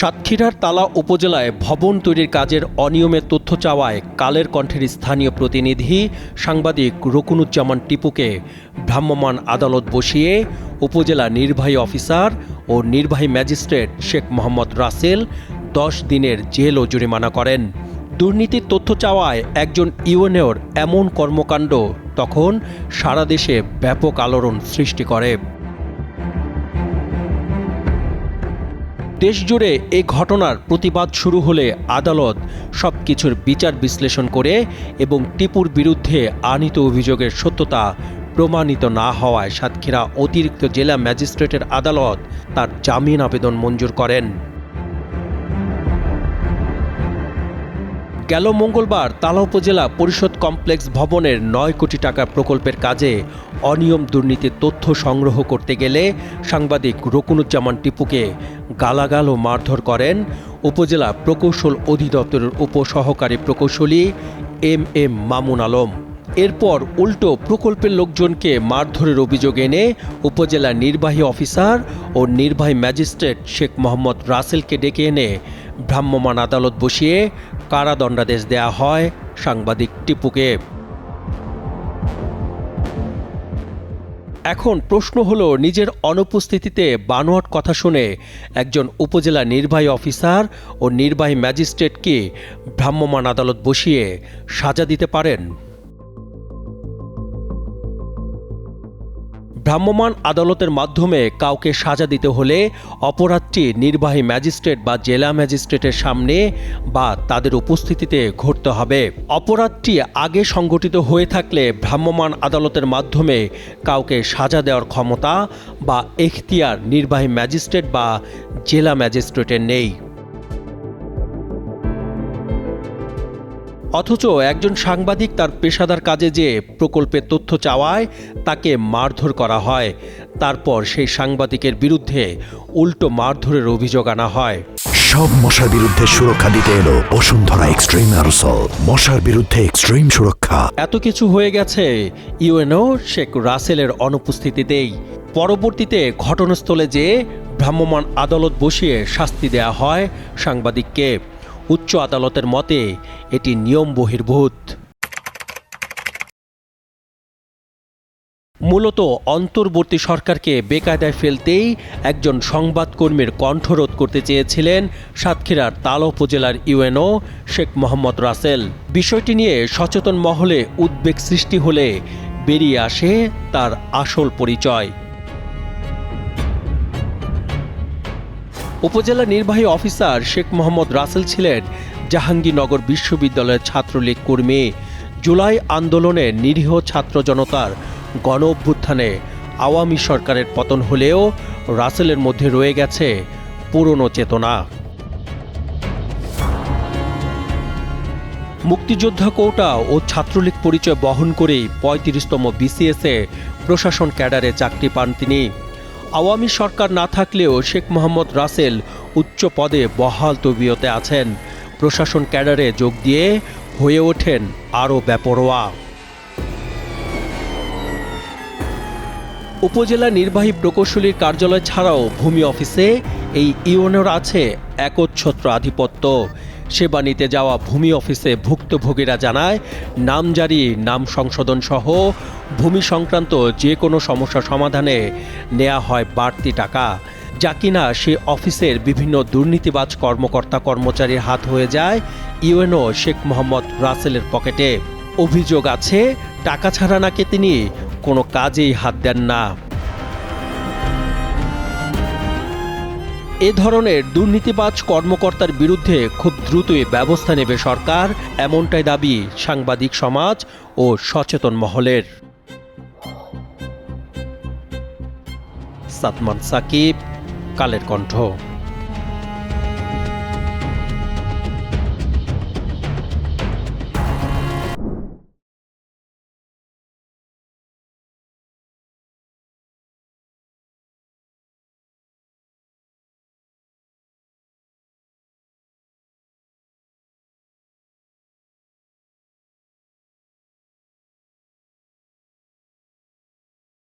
সাতক্ষীরার তালা উপজেলায় ভবন তৈরির কাজের অনিয়মের তথ্য চাওয়ায় কালের কণ্ঠের স্থানীয় প্রতিনিধি সাংবাদিক রকুনুজ্জামান টিপুকে ভ্রাম্যমাণ আদালত বসিয়ে উপজেলা নির্বাহী অফিসার ও নির্বাহী ম্যাজিস্ট্রেট শেখ মোহাম্মদ রাসেল দশ দিনের জেল ও জরিমানা করেন। দুর্নীতির তথ্য চাওয়ায় একজন ইউএনওর এমন কর্মকাণ্ড তখন সারা দেশে ব্যাপক আলোড়ন সৃষ্টি করে। দেশজুড়ে এই ঘটনার প্রতিবাদ শুরু হলে আদালত সব কিছুর বিচার বিশ্লেষণ করে এবং টিপুর বিরুদ্ধে আনিত অভিযোগের সত্যতা প্রমাণিত না হওয়ায় সাতক্ষীরা অতিরিক্ত জেলা ম্যাজিস্ট্রেটের আদালত তার জামিন আবেদন মঞ্জুর করেন। গেল মঙ্গলবার তালা উপজেলা পরিষদ কমপ্লেক্স ভবনের নয় কোটি টাকা প্রকল্পের কাজে অনিয়ম দুর্নীতির তথ্য সংগ্রহ করতে গেলে সাংবাদিক রকুনুজ্জামান টিপুকে গালাগাল ও মারধর করেন উপজেলা প্রকৌশল অধিদপ্তরের উপসহকারী প্রকৌশলী এম এম মামুন আলম। এরপর উল্টো প্রকল্পের লোকজনকে মারধরের অভিযোগ এনে উপজেলা নির্বাহী অফিসার ও নির্বাহী ম্যাজিস্ট্রেট শেখ মোহাম্মদ রাসেলকে ডেকে এনে ভ্রাম্যমাণ আদালত বসিয়ে কারাদণ্ডাদেশ দেয়া হয় সাংবাদিক টিপুকে। এখন প্রশ্ন হলো, নিজের অনুপস্থিতিতে বানোয়াট কথা শুনে একজন উপজেলা নির্বাহী অফিসার ও নির্বাহী ম্যাজিস্ট্রেটকে ভ্রাম্যমাণ আদালত বসিয়ে সাজা দিতে পারেন। ভ্রাম্যমাণ আদালতের মাধ্যমে কাউকে সাজা দিতে হলে অপরাধটি নির্বাহী ম্যাজিস্ট্রেট বা জেলা ম্যাজিস্ট্রেটের সামনে বা তাদের উপস্থিতিতে ঘটতে হবে। অপরাধটি আগে সংগঠিত হয়ে থাকলে ভ্রাম্যমাণ আদালতের মাধ্যমে কাউকে সাজা দেওয়ার ক্ষমতা বা এখতিয়ার নির্বাহী ম্যাজিস্ট্রেট বা জেলা ম্যাজিস্ট্রেটের নেই। অথচ একজন সাংবাদিক তার পেশাদার কাজে যে প্রকল্পের তথ্য চাওয়ায় তাকে মারধর করা হয়। তারপর সেই সাংবাদিকের বিরুদ্ধে উল্টো মারধরের অভিযোগ আনা হয়। সব মশার বিরুদ্ধে সুরক্ষা দিতে এলো বসুন্ধরা এক্সট্রিম অ্যারোসল মশার বিরুদ্ধে এক্সট্রিম সুরক্ষা। এত কিছু হয়ে গেছে ইউএনও শেখ রাসেলের অনুপস্থিতিতেই। পরবর্তীতে ঘটনাস্থলে যেয়ে ভ্রাম্যমাণ আদালত বসিয়ে শাস্তি দেয়া হয় সাংবাদিককে। উচ্চ আদালতের মতে, এটি নিয়ম বহির্ভূত। মূলত অন্তর্বর্তী সরকারকে বেকায়দায় ফেলতেই একজন সংবাদকর্মীর কণ্ঠরোধ করতে চেয়েছিলেন সাতক্ষীরার তাল উপজেলার ইউএনও শেখ মোহাম্মদ রাসেল। বিষয়টি নিয়ে সচেতন মহলে উদ্বেগ সৃষ্টি হলে বেরিয়ে আসে তার আসল পরিচয়। উপজেলা নির্বাহী অফিসার শেখ মোহাম্মদ রাসেল ছিলেন জাহাঙ্গীরনগর বিশ্ববিদ্যালয়ের ছাত্রলীগ কর্মী। জুলাই আন্দোলনে নিরীহ ছাত্র জনতার গণ অভ্যুত্থানে আওয়ামী সরকারের পতন হলেও রাসেলের মধ্যে রয়ে গেছে পুরনো চেতনা। মুক্তিযোদ্ধা কোটা ও ছাত্রলীগ পরিচয় বহন করেই পঁয়ত্রিশতম বিসিএসে প্রশাসন ক্যাডারে চাকরি পান তিনি। আওয়ামী সরকার না থাকলেও শেখ মোহাম্মদ রাসেল উচ্চ পদে বহাল তবিয়তে আছেন। প্রশাসন ক্যাডারে যোগ দিয়ে হয়ে ওঠেন আরও বেপরোয়া। উপজেলা নির্বাহী প্রকৌশলীর কার্যালয় ছাড়াও ভূমি অফিসে এই ইউএনওর আছে একচ্ছত্র আধিপত্য। সেবা নিতে যাওয়া ভূমি অফিসে ভুক্তভোগীরা জানায় নামজারি নাম সংশোধন সহ ভূমি সংক্রান্ত যে কোনো সমস্যা সমাধানে নেওয়া হয় বাড়তি টাকা। যা কিনা সে অফিসের বিভিন্ন দুর্নীতিবাজ কর্মকর্তা কর্মচারীর হাত হয়ে যায়, ইউএনও শেখ মোহাম্মদ রাসেলের পকেটে। অভিযোগ আছে, টাকা ছাড়া নাকি তিনি কোনো কাজেই হাত দেন না। এ ধরনের দুর্নীতিবাজ কর্মকর্তার বিরুদ্ধে খুব দ্রুতই ব্যবস্থা নেবে সরকার, এমনটাই দাবি সাংবাদিক সমাজ ও সচেতন মহলের। সাতমান সাকিব, কালের কণ্ঠ।